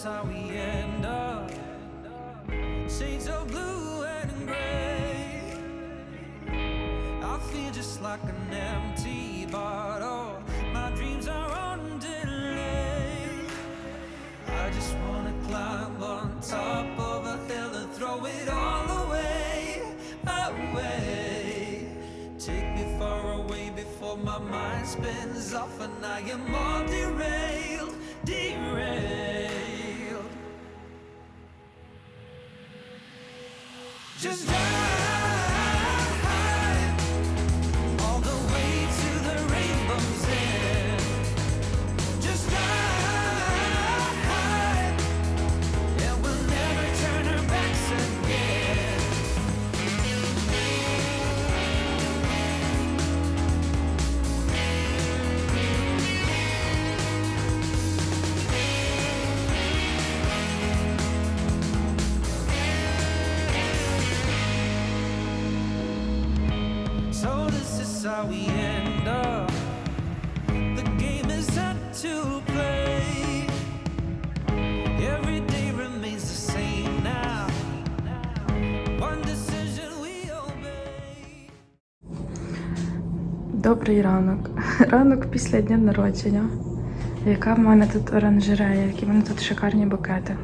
this how we end up? Shades of blue and gray. I feel just like an empty bottle. My dreams are on delay. I just wanna climb on top of a hill and throw it all away, away. Take me far away before my mind spins off and I am all derailed, derailed. Just Добрий ранок. Ранок після дня народження. Яка в мене тут оранжерея, які в мене тут шикарні букети.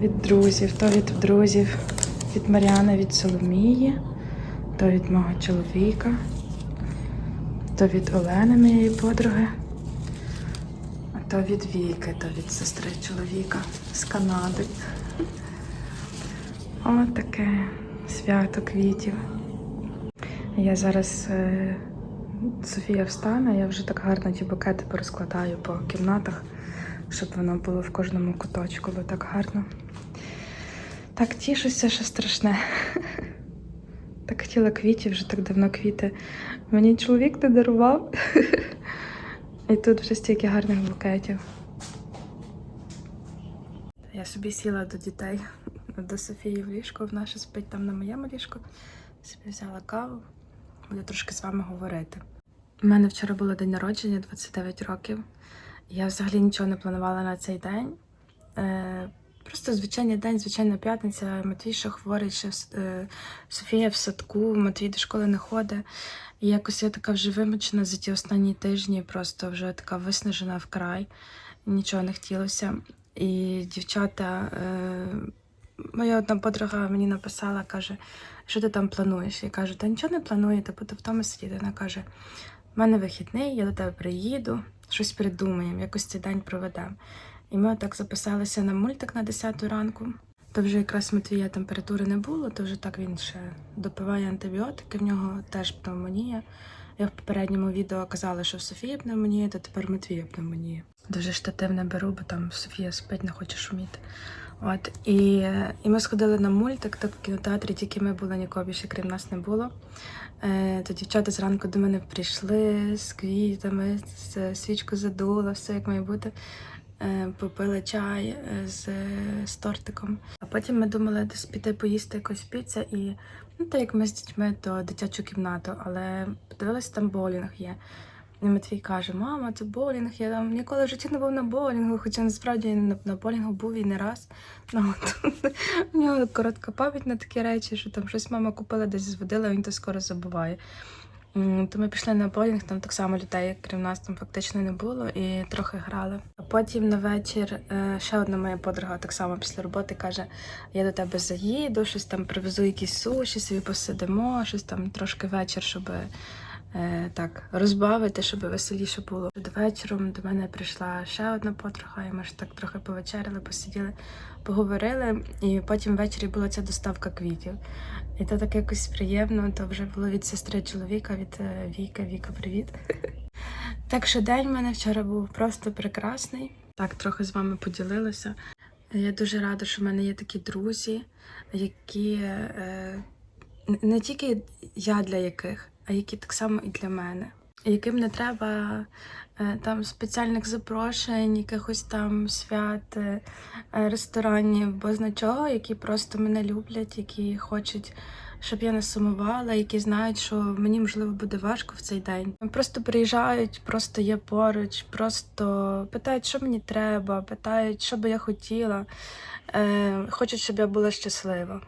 Від друзів, то від друзів, від Маріани, від Соломії, то від мого чоловіка, то від Олени, моєї подруги, а то від Віки, то від сестри чоловіка з Канади. О, таке свято квітів. Я зараз е, Софія встане, я вже так гарно ті букети порозкладаю по кімнатах, щоб воно було в кожному куточку, бо так гарно. Так тішуся, що страшне. Так хотіла квітів, вже так давно квіти. Мені чоловік не дарував. І тут вже стільки гарних букетів. Я собі сіла до дітей, до Софії в ліжко, вона ще спить там на моєму ліжку. Собі взяла каву, буду трошки з вами говорити. У мене вчора було день народження, 29 років. Я взагалі нічого не планувала на цей день. Просто звичайний день, звичайна п'ятниця. Матвій ще хворий, ще Софія в садку, Матвій до школи не ходить. І якось я така вже вимучена за ті останні тижні, просто вже така виснажена вкрай. Нічого не хотілося. І дівчата, е, моя одна подруга мені написала, каже, що ти там плануєш? Я кажу, та нічого не планую, та буду вдома сидіти. Вона каже: в мене вихідний, я до тебе приїду, щось придумаємо, якось цей день проведемо. І ми отак записалися на мультик на 10 ранку. То вже якраз Матвія температури не було, то вже так він ще допиває антибіотики, в нього теж пневмонія. Я в попередньому відео казала, що в Софії пневмонія, то тепер Матвія пневмонія. Дуже штатив не беру, бо там Софія спить, не хоче шуміти. От і, і ми сходили на мультик, так в кінотеатрі, тільки ми були, нікого більше крім нас не було. Е, то дівчата зранку до мене прийшли з квітами, з свічку задула, все як має бути. Е, попили чай е, з, з тортиком. А потім ми думали десь піти поїсти якусь піця і ну, то як ми з дітьми, то дитячу кімнату, але подивилися, там боулінг є. І Матвій каже: мама, це боулінг, я там ніколи в житті не був на боулінгу, хоча насправді на, на боулінгу був і не раз. Ну, от, у нього коротка пам'ять на такі речі, що там щось мама купила, десь зводила, він то скоро забуває. То ми пішли на боулінг, там так само людей, крім нас, там фактично не було, і трохи грали. А потім на вечір е, ще одна моя подруга так само після роботи каже: я до тебе заїду, щось там привезу якісь суші, собі посидимо, щось там трошки вечір, щоб е, так розбавити, щоб веселіше було. Вечором до мене прийшла ще одна подруга, і ми ж так трохи повечеряли, посиділи, поговорили. І потім ввечері була ця доставка квітів. І то так якось приємно, то вже було від сестри чоловіка, від е, Віка. Віка, привіт. Так що день в мене вчора був просто прекрасний. Так, трохи з вами поділилася. Я дуже рада, що в мене є такі друзі, які е, не- тільки я для яких, які так само і для мене. Яким не треба е, там спеціальних запрошень, якихось там свят, е, е, ресторанів, бо чого, які просто мене люблять, які хочуть щоб я не сумувала, які знають, що мені можливо буде важко в цей день. Просто приїжджають, просто є поруч, просто питають, що мені треба, питають, що би я хотіла, хочуть, щоб я була щаслива.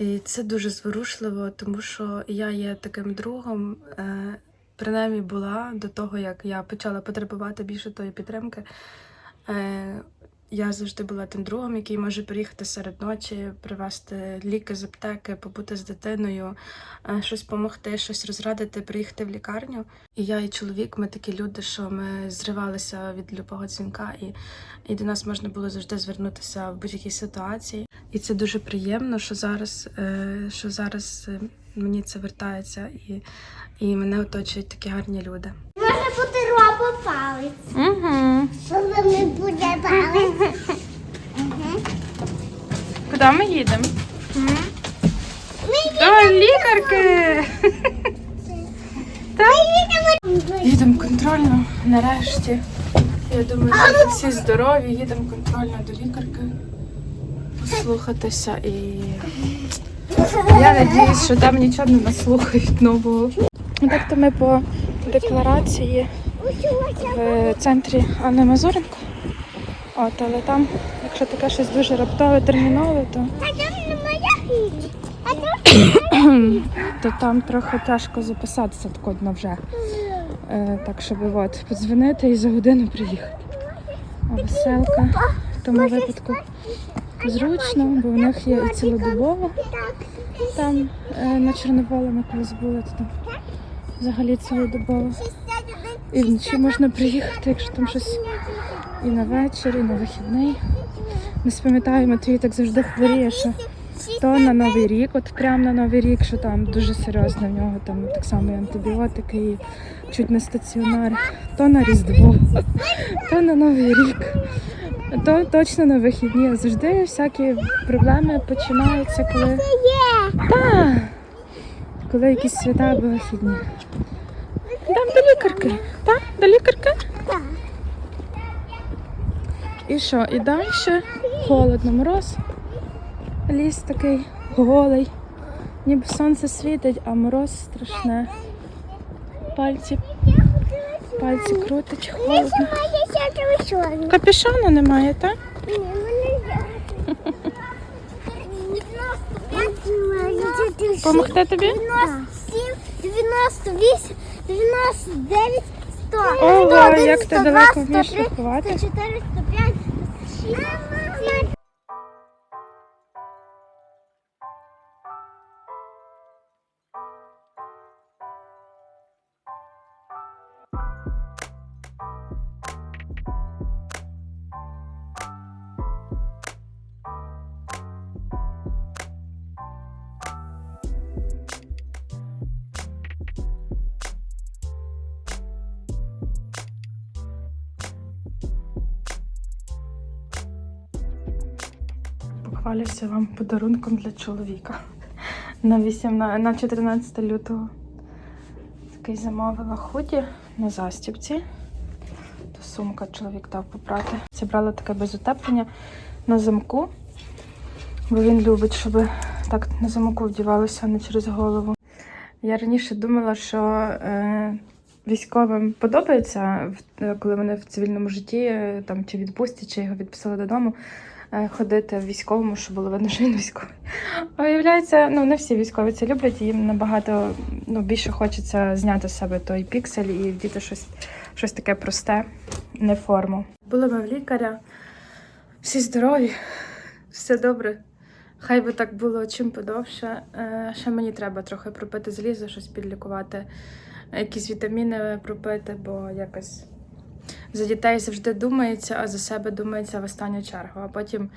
І це дуже зворушливо, тому що я є таким другом, е, принаймні була до того, як я почала потребувати більше тої підтримки. Я завжди була тим другом, який може приїхати серед ночі, привезти ліки з аптеки, побути з дитиною, е, щось допомогти, щось розрадити, приїхати в лікарню. І я, і чоловік, ми такі люди, що ми зривалися від любого дзвінка, і, і до нас можна було завжди звернутися в будь-якій ситуації. І це дуже приємно, що зараз, е, що зараз е, мені це вертається, і, і мене оточують такі гарні люди. Бути робопалець. Угу. Що не буде палець? Куди ми їдемо? До лікарки! Їдемо контрольно нарешті. Я думаю, що всі здорові, їдемо контрольно до лікарки. Послухатися і. Я надіюсь, що там нічого не наслухають нового. Так то ми по декларації в центрі Анни Мазуренко. От, але там, якщо таке щось дуже раптове, термінове, то, то там трохи тяжко записатися так одно вже. Е, так, щоб от, подзвонити і за годину приїхати. А веселка в тому випадку зручно, бо в них є і цілодобово. Там е, на Чорноволі ми колись були, то там взагалі цілодобово. І вночі можна приїхати, якщо там щось і на вечір, і на вихідний. Не спам'ятаю, Матвій так завжди хворіє, що то на Новий рік, от прямо на Новий рік, що там дуже серйозно в нього там так само і антибіотики, і чуть не стаціонар, то на Різдво, то на Новий рік, то точно на вихідні. Завжди всякі проблеми починаються, коли. Так, коли якісь свята або вихідні. Лікарки. Так? До лікарки? Так. І що? І далі холодно, мороз. Ліс такий голий. Ніби сонце світить, а мороз страшне. Пальці, пальці крутить, холодно. Капюшону немає, так? Ні, мене. Помогти тобі? 97, 98, 99, 100. Ого, 101, як ти 102, далеко вмієш 103, рахувати. 104, 105, 106. Похвалюся вам подарунком для чоловіка. На 18, на 14 лютого. Такий замовила худі на застібці. То сумка чоловік дав попрати. Це брала таке без утеплення на замку, бо він любить, щоб так на замку вдівалося, а не через голову. Я раніше думала, що е, військовим подобається, коли вони в цивільному житті е, там чи відпустять, чи його відписали додому ходити в військовому, щоб було видно, що він військовий. А виявляється, ну не всі військові це люблять, їм набагато ну, більше хочеться зняти з себе той піксель і вдіти щось, щось таке просте, не форму. Були ми в лікаря, всі здорові, все добре. Хай би так було чим подовше. Е, Ще мені треба трохи пропити залізо, щось підлікувати, якісь вітаміни пропити, бо якось за дітей завжди думається, а за себе думається в останню чергу. А потім,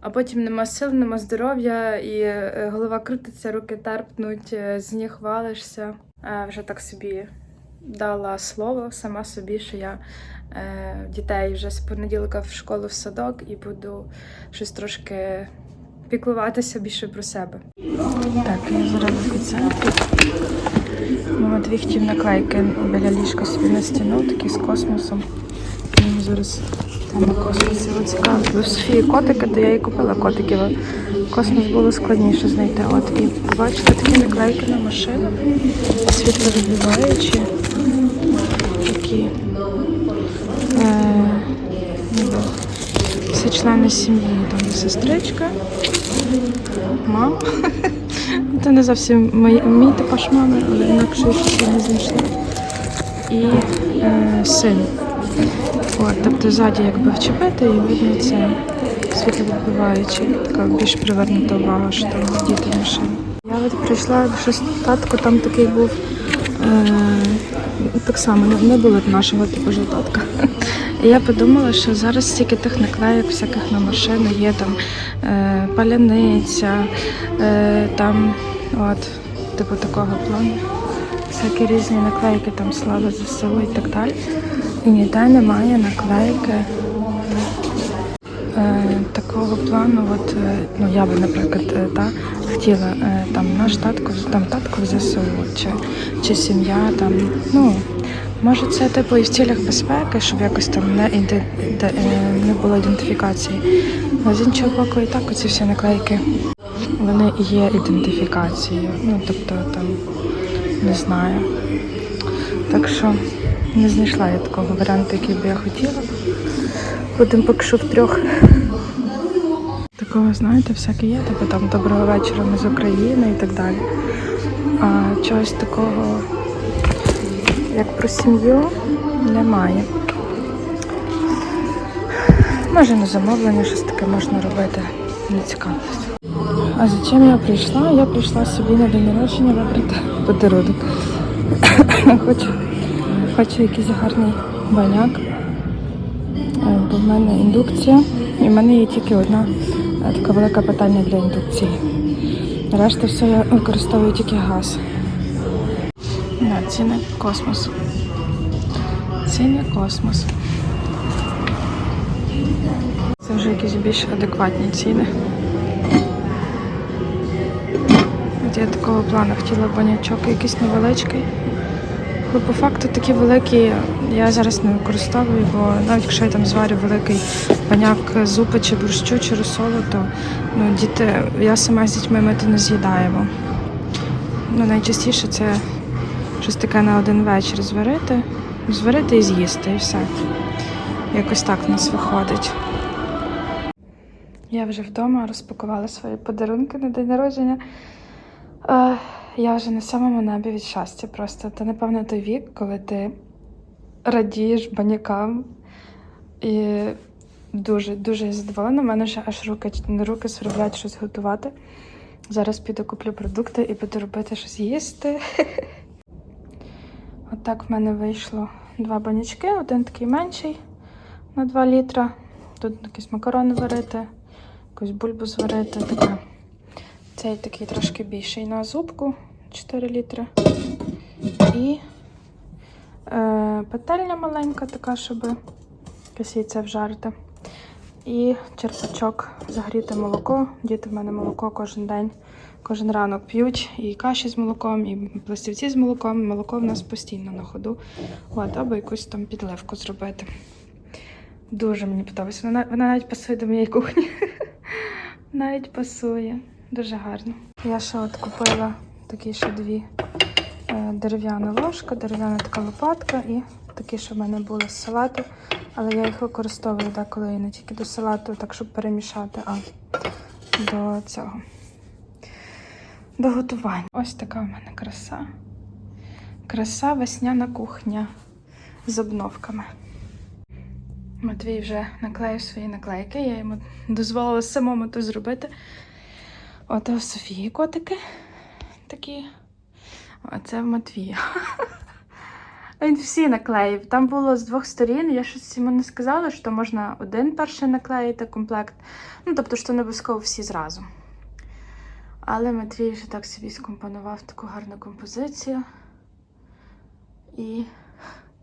а потім нема сил, нема здоров'я, і е, голова крутиться, руки терпнуть, е, з ніг валишся. Е, Вже так собі дала слово сама собі, що я дітей вже з понеділка в школу в садок і буду щось трошки піклуватися більше про себе. Так, я зараз в епіцентрі. Мама дві хотів наклейки біля ліжка собі на стіну, такі з космосом. Мені зараз тема космосу цікаво. В Софії котики, то я і купила котиків. Космос було складніше знайти. От і побачила такі наклейки на машину, світловідбиваючі. Такі. Е, всі члени сім'ї. Там сестричка, мама. Це не зовсім мій, мій типаж мами, але інакше я не знайшла. І е, син. От, тобто ззаді якби вчепити і видно це світловідбиваючи, така більш привернута увага, що там діти в машині. Я от прийшла щось татко, там такий був. Е, так само не, не було нашого типу жовтатка. І я подумала, що зараз стільки тих наклеїк всяких на машину є там е, паляниця, е, там от, типу такого плану. Всякі різні наклейки, там слава ЗСУ і так далі. Ніде немає наклейки е, такого плану. От, е, ну я би, наприклад, е, та, хотіла там наш татко, там татко в ЗСУ, чи, чи сім'я там. Ну, може, це типу і в цілях безпеки, щоб якось там не, іде, де, не було ідентифікації. А з іншого боку, і так оці всі наклейки. Вони і є ідентифікацією. Ну, тобто там не знаю. Так що не знайшла я такого варіанту, який би я хотіла. Будемо поки що втрьох. Такого, знаєте, всяке є, типу там доброго вечора ми з України і так далі. А чогось такого, як про сім'ю, немає. Може на замовлення щось таке можна робити. Не цікавлюсь. А за чим я прийшла? Я прийшла собі на день народження вибрати подарунок. хочу, хочу якийсь гарний баняк. Е, Бо в мене індукція, і в мене є тільки одна е, така велика питання для індукції. Решта все я використовую тільки газ. Да, ціни космосу. Ціни космосу. Це вже якісь більш адекватні ціни. От я такого плану хотіла банячок якийсь невеличкий. Бо по факту такі великі я зараз не використовую, бо навіть якщо я там зварю великий баняк зупи чи борщу чи розсолу, то ну, діти, я сама з дітьми ми то не з'їдаємо. Ну, найчастіше це щось таке на один вечір зварити, зварити і з'їсти, і все. Якось так в нас виходить. Я вже вдома розпакувала свої подарунки на день народження. Я вже на самому небі від щастя просто. Це, напевно, той вік, коли ти радієш банякам. І дуже, дуже задоволена. У мене вже аж руки, руки сверблять щось готувати. Зараз піду куплю продукти і буду робити щось їсти. Отак в мене вийшло два банячки, один такий менший на 2 літра. Тут якісь макарони варити, якусь бульбу зварити. Таке. Цей такий трошки більший на зубку 4 літри. І е, петельня маленька, така, щоб якесь яйце вжарити. І черпачок загріти молоко. Діти в мене молоко кожен день, кожен ранок п'ють. І каші з молоком, і пластівці з молоком. Молоко в нас постійно на ходу. От, або якусь там підливку зробити. Дуже мені подобається. Вона, вона навіть пасує до моєї кухні. Навіть пасує. Дуже гарно. Я ще от купила такі ще дві е, дерев'яна ложка, дерев'яна така лопатка і такі, що в мене були з салату. Але я їх використовую деколи не тільки до салату, так щоб перемішати, а до цього. До готування. Ось така в мене краса. Краса весняна кухня з обновками. Матвій вже наклеїв свої наклейки, я йому дозволила самому то зробити. От у Софії котики такі. А це в Матвія. Він всі наклеїв. Там було з двох сторін. Я щось йому не сказала, що можна один перший наклеїти комплект. Ну, тобто, що не обов'язково всі зразу. Але Матвій вже так собі скомпонував таку гарну композицію. І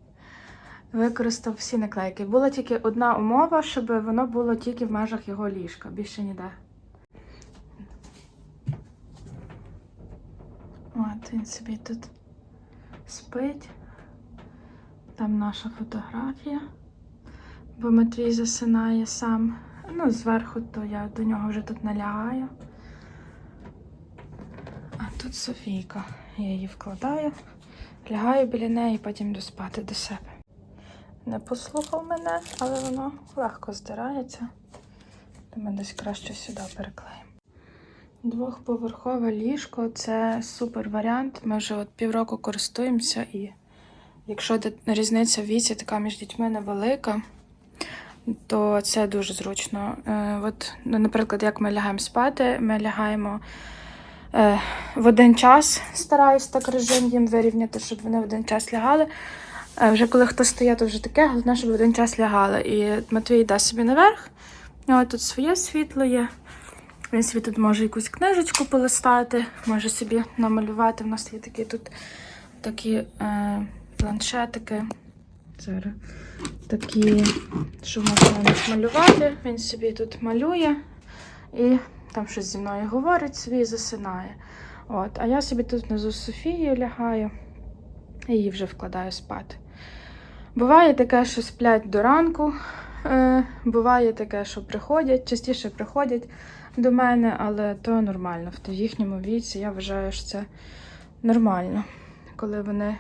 використав всі наклейки. Була тільки одна умова, щоб воно було тільки в межах його ліжка, більше ніде. От він собі тут спить. Там наша фотографія. бо Матвій засинає сам. Ну, зверху, то я до нього вже тут налягаю. А тут Софійка. Я її вкладаю, лягаю біля неї, потім йду спати до себе. Не послухав мене, але воно легко здирається. Тому десь краще сюди переклеїмо. Двохповерхове ліжко це супер варіант. Ми вже от півроку користуємося, і якщо різниця в віці така між дітьми невелика, то це дуже зручно. Е, от, ну, наприклад, як ми лягаємо спати, ми лягаємо е, в один час, стараюсь так режим їм вирівняти, щоб вони в один час лягали. Е, вже коли хто стоїть, то вже таке, головне, щоб в один час лягали. І Матвій йде собі наверх. У нього тут своє світло є. Він собі тут може якусь книжечку полистати, може собі намалювати. У нас є такі тут такі е, планшетики. Зараз такі, що можна малювати. Він собі тут малює і там щось зі мною говорить собі і засинає. От, а я собі тут внизу з Софією лягаю і її вже вкладаю спати. Буває таке, що сплять до ранку. Е, буває таке, що приходять, частіше приходять до мене, але то нормально. В їхньому віці я вважаю, що це нормально. Коли вони.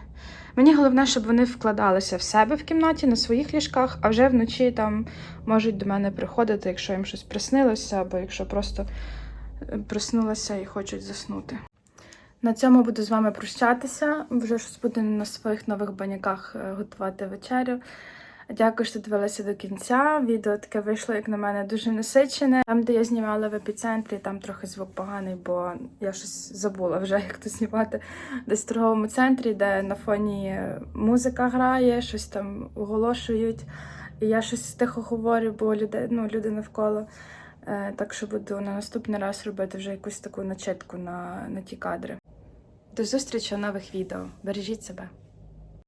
Мені головне, щоб вони вкладалися в себе в кімнаті на своїх ліжках, а вже вночі там можуть до мене приходити, якщо їм щось приснилося, або якщо просто е, проснулися і хочуть заснути. На цьому буду з вами прощатися. Вже щось буду на своїх нових баняках е, готувати вечерю. Дякую, що дивилися до кінця. Відео таке вийшло, як на мене, дуже насичене. Там, де я знімала в епіцентрі, там трохи звук поганий, бо я щось забула вже, як то знімати десь в торговому центрі, де на фоні музика грає, щось там оголошують. І я щось тихо говорю, бо люди, ну, люди навколо. Е, Так що буду на наступний раз робити вже якусь таку начитку на, на ті кадри. До зустрічі у нових відео. Бережіть себе.